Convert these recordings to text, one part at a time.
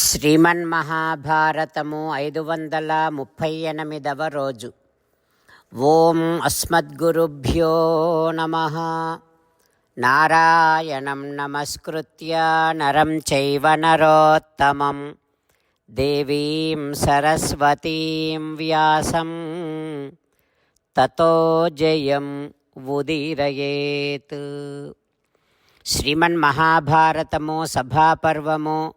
శ్రీమన్మహాభారతము ఐదు వందల ముప్పై ఎనిమిదవ రోజు. ఓం అస్మద్గురుభ్యో నమ. నారాయణం నమస్కృత్య నరం చైవ నరోత్తమం. దేవీం సరస్వతీం వ్యాసం. తతో జయం ఉదీరయేత్. శ్రీమన్మహాభారతము సభాపర్వము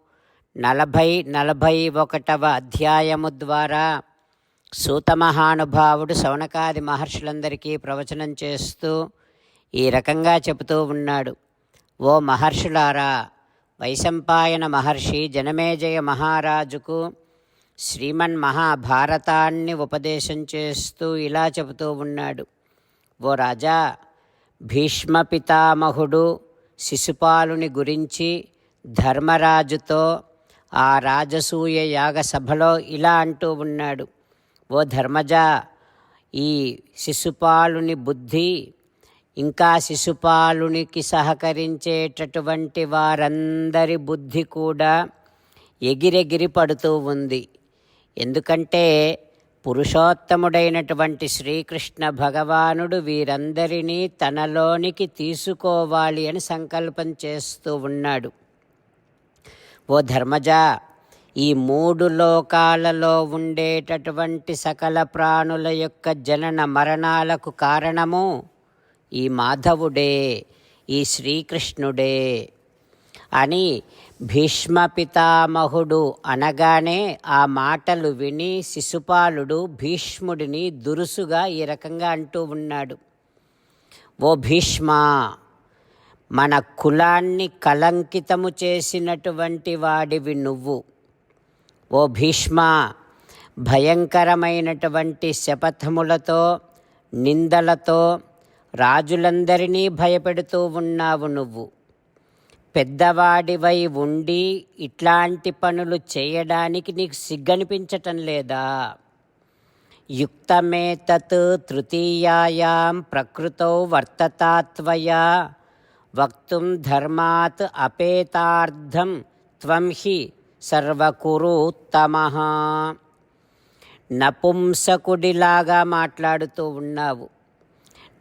నలభై నలభై ఒకటవ అధ్యాయము ద్వారా సూతమహానుభావుడు శౌనకాది మహర్షులందరికీ ప్రవచనం చేస్తూ ఈ రకంగా చెబుతూ ఉన్నాడు. ఓ మహర్షులారా వైశంపాయన మహర్షి జనమేజయ మహారాజుకు శ్రీమన్ మహాభారతాన్ని ఉపదేశం చేస్తూ ఇలా చెబుతూ ఉన్నాడు. ఓ రాజా భీష్మ పితామహుడు శిశుపాలుని గురించి ధర్మరాజుతో ఆ రాజసూయ యాగ సభలో ఇలా అంటూ ఉన్నాడు. ఓ ధర్మజ ఈ శిశుపాలుని బుద్ధి ఇంకా శిశుపాలునికి సహకరించేటటువంటి వారందరి బుద్ధి కూడా ఎగిరెగిరి పడుతూ ఉంది. ఎందుకంటే పురుషోత్తముడైనటువంటి శ్రీకృష్ణ భగవానుడు వీరందరినీ తనలోనికి తీసుకోవాలి అని సంకల్పం చేస్తూ ఉన్నాడు. ఓ ధర్మజ ఈ మూడు లోకాలలో ఉండేటటువంటి సకల ప్రాణుల యొక్క జనన మరణాలకు కారణము ఈ మాధవుడే ఈ శ్రీకృష్ణుడే అని భీష్మ పితామహుడు అనగానే ఆ మాటలు విని శిశుపాలుడు భీష్ముడిని దురుసుగా ఈ రకంగా అంటూ ఉన్నాడు. ఓ భీష్మ మన కులాన్ని కలంకితము చేసినటువంటి వాడివి నువ్వు. ఓ భీష్మ భయంకరమైనటువంటి శపథములతో నిందలతో రాజులందరినీ భయపెడుతూ ఉన్నావు నువ్వు. పెద్దవాడివై ఉండి ఇట్లాంటి పనులు చేయడానికి నీకు సిగ్గనిపించటం లేదా? యుక్తమేతత్ తృతీయాయాం ప్రకృతౌ వర్తతాత్వయా? వక్తుం ధర్మాత్ అపేతార్థం త్వం హి సర్వకురుత్తమ. నపుంసకుడిలాగా మాట్లాడుతూ ఉన్నావు.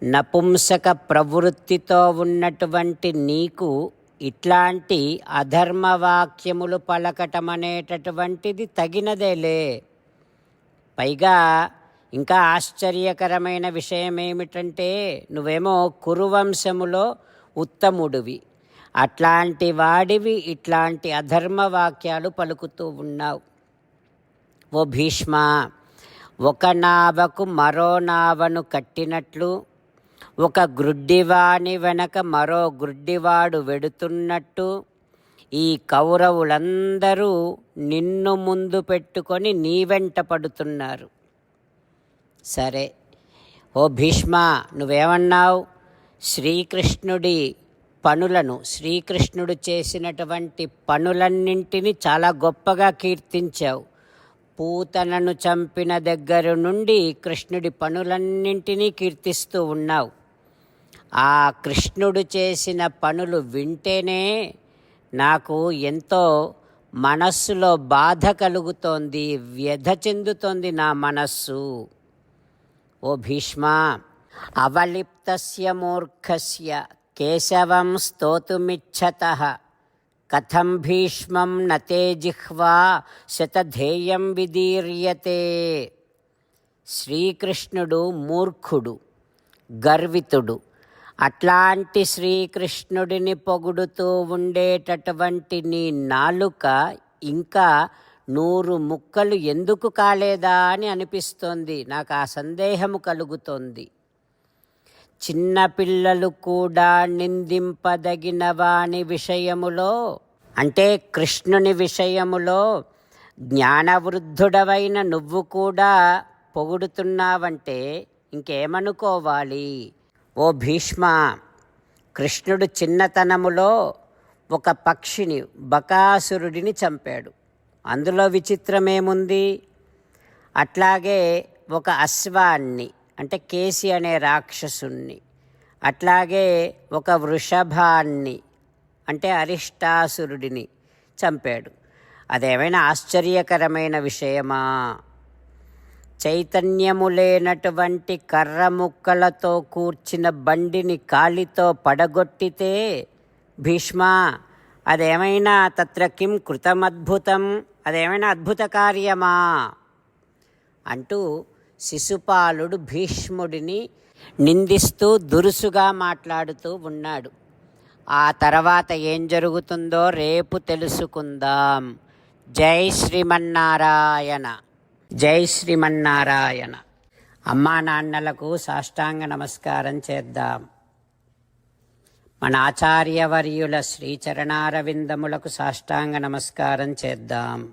నపుంసక ప్రవృత్తితో ఉన్నటువంటి నీకు ఇట్లాంటి అధర్మ వాక్యములు పలకటం అనేటటువంటిది తగినదేలే. పైగా ఇంకా ఆశ్చర్యకరమైన విషయం ఏమిటంటే నువ్వేమో కురువంశములో ఉత్తముడివి. అట్లాంటి వాడివి ఇట్లాంటి అధర్మ వాక్యాలు పలుకుతూ ఉన్నావు. ఓ భీష్మ ఒక నావకు మరో నావను కట్టినట్లు ఒక గ్రుడ్డివాని వెనక మరో గ్రుడ్డివాడు వెడుతున్నట్టు ఈ కౌరవులందరూ నిన్ను ముందు పెట్టుకొని నీ వెంట పడుతున్నారు. సరే ఓ భీష్మ నువ్వేమన్నావు? శ్రీకృష్ణుడి పనులను శ్రీకృష్ణుడు చేసినటువంటి పనులన్నింటినీ చాలా గొప్పగా కీర్తించావు. పూతనను చంపిన దగ్గర నుండి కృష్ణుడి పనులన్నింటినీ కీర్తిస్తూ ఉన్నావు. ఆ కృష్ణుడు చేసిన పనులు వింటేనే నాకు ఎంతో మనస్సులో బాధ కలుగుతోంది వ్యధ చెందుతోంది నా మనస్సు. ఓ భీష్మా అవలిప్తస్య మూర్ఖస్య. కేశవం స్తోతుమిచ్చత. కథం భీష్మం నతే జిహ్వా శతధేయం విదీర్యతే. శ్రీకృష్ణుడు మూర్ఖుడు గర్వితుడు. అట్లాంటి శ్రీకృష్ణుడిని పొగుడుతూ ఉండేటటువంటి నీ నాలుక ఇంకా నూరు ముక్కలు ఎందుకు కాలేదా అని అనిపిస్తోంది. నాకు ఆ సందేహము కలుగుతోంది. చిన్నపిల్లలు కూడా నిందింపదగిన వాని విషయములో అంటే కృష్ణుని విషయములో జ్ఞానవృద్ధుడవైన నువ్వు కూడా పొగుడుతున్నావంటే ఇంకేమనుకోవాలి? ఓ భీష్మ కృష్ణుడు చిన్నతనములో ఒక పక్షిని బకాసురుడిని చంపాడు. అందులో విచిత్రమేముంది? అట్లాగే ఒక అశ్వాన్ని అంటే కేసి అనే రాక్షసుణ్ణి. అట్లాగే ఒక వృషభాన్ని అంటే అరిష్టాసురుడిని చంపాడు. అదేమైనా ఆశ్చర్యకరమైన విషయమా? చైతన్యము లేనటువంటి కర్ర ముక్కలతో కూర్చిన బండిని కాలితో పడగొట్టితే భీష్మ అదేమైనా తత్ర కిం కృతమద్భుతం? అదేమైనా అద్భుత కార్యమా అంటూ శిశుపాలుడు భీష్ముడిని నిందిస్తూ దురుసుగా మాట్లాడుతూ ఉన్నాడు. ఆ తర్వాత ఏం జరుగుతుందో రేపు తెలుసుకుందాం. జై శ్రీమన్నారాయణ. జై శ్రీమన్నారాయణ. అమ్మా నాన్నలకు సాష్టాంగ నమస్కారం చేద్దాం. మన ఆచార్యవర్యుల శ్రీచరణారవిందములకు సాష్టాంగ నమస్కారం చేద్దాం.